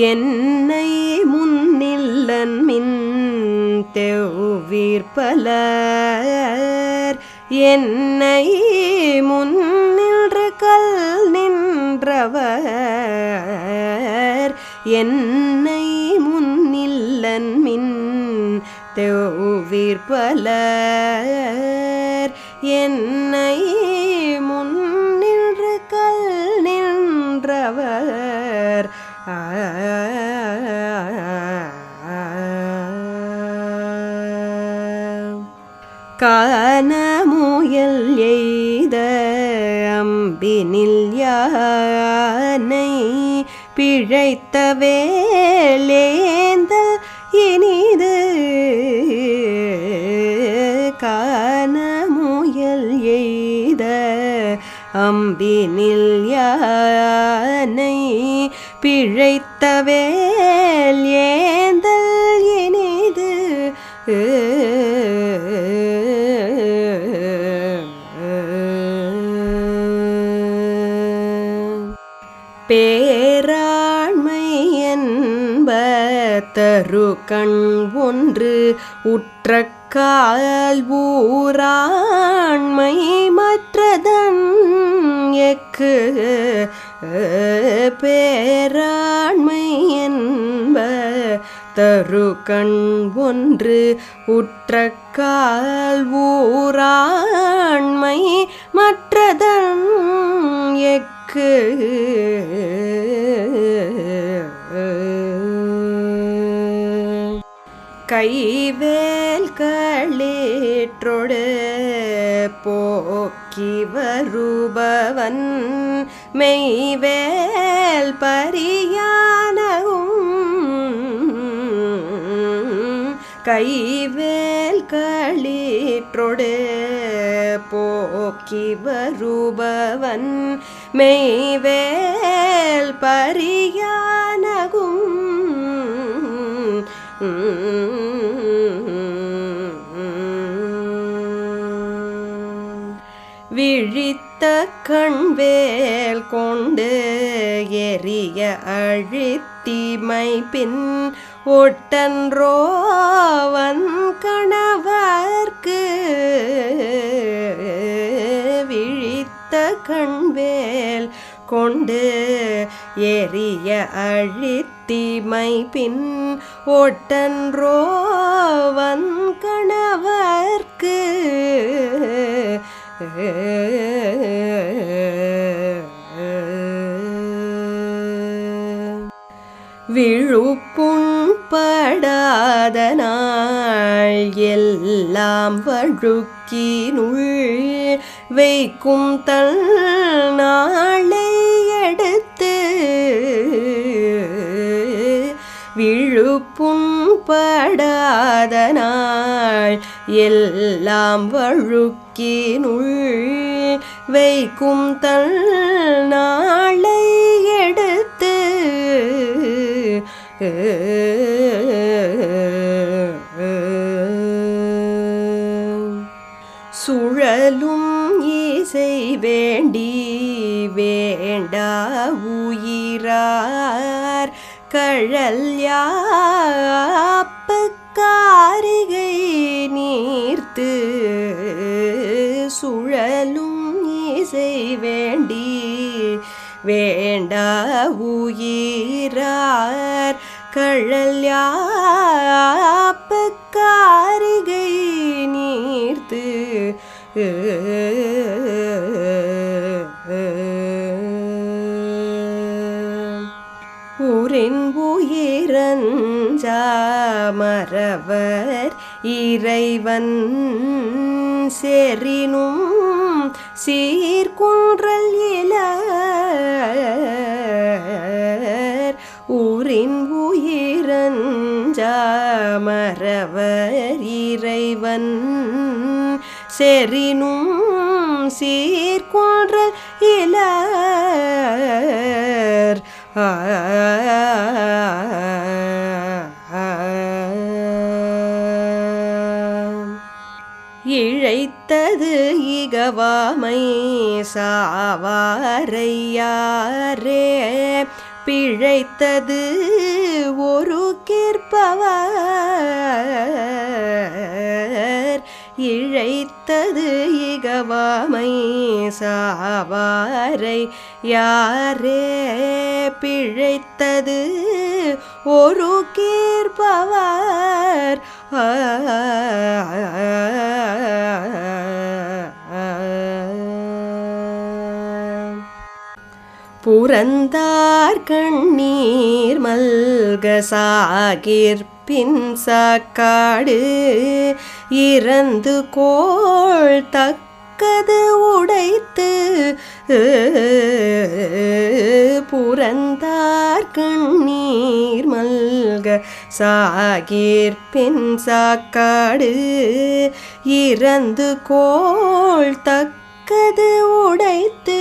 என்னை முன்னில்லன் மின் தெவ்விற்பலர் என்னை முன்னின்று கல் நின்றவர். என்னை முன்னில்லன் மின் தெவ்விற்பலர் என்னை காணமுயல் எய்த அம்பினில் யானை பிழைத்த வேலேந்தல் இனிது காணமுயல் எய்த அம்பினில் யானை பிழைத்த வேல் ஏ பேராண்மை என்பரு கண் ஒன்று உற்ற கால் ஊராண்மை மற்றதன் எக்கு பேராண்மை என்ப தரு கண் ஒன்று உற்ற கால் ஊராண்மை மற்றதன் எக்கு கைவேல் களேற்றொடு போக்கி வருபவன் மெய்வேல் பரியானவும். கைவேல் களேற்றொடு போக்கி வருபவன் மெய்வேல் பரியான விழித்த கண்வேல் கொண்டு எரிய அழித்திமை பின் ஒட்டன்றோவன் கணவர்க்கு விழித்த கண்வேல் கொண்டு எரிய அழித்திமை பின் ஒட்டன்றோவன் கணவர்க்கு. விழுப்புண்படாத நாள் எல்லாம் வழுக்கினுள் வைக்கும் தல் நாளே படாத நாள். எல்லாம் வழுக்கினுள் வைக்கும் தல் நாளை எடுத்து சுழலும் இசை வேண்டி வேண்டா உயிரார். கழல் யார் நீர்த்து சுழலும் இசை வேண்டி வேண்டா உயிரார் கழல் காரிகை நீர்த்து. ஊரின் உயிரஞ்சா மறவர் இறைவன் செறினும் சீர்குன்றல் இலர் ஊரின் உயிரஞ்சாமரவர் இறைவன் செறினும் சீர்குன்றல் இலர் இழைத்தது இகவாமை சாவாரையாரே. பிழைத்தது ஒரு கிற்பவர். இழைத்தது இகவாமை சாவாரை யாரே பிழைத்தது ஒரு கீர்ப்பவர் புறந்தார் கண்ணீர் மல்க சாகிர்பின் சாக்காடு. இறந்து கோள் தக்கது உடைத்து புறந்தார் கண்ணீர் மல்க சாகிர்பின் சாக்காடு. இறந்து கோள் தக்க உனக்கது உடைத்து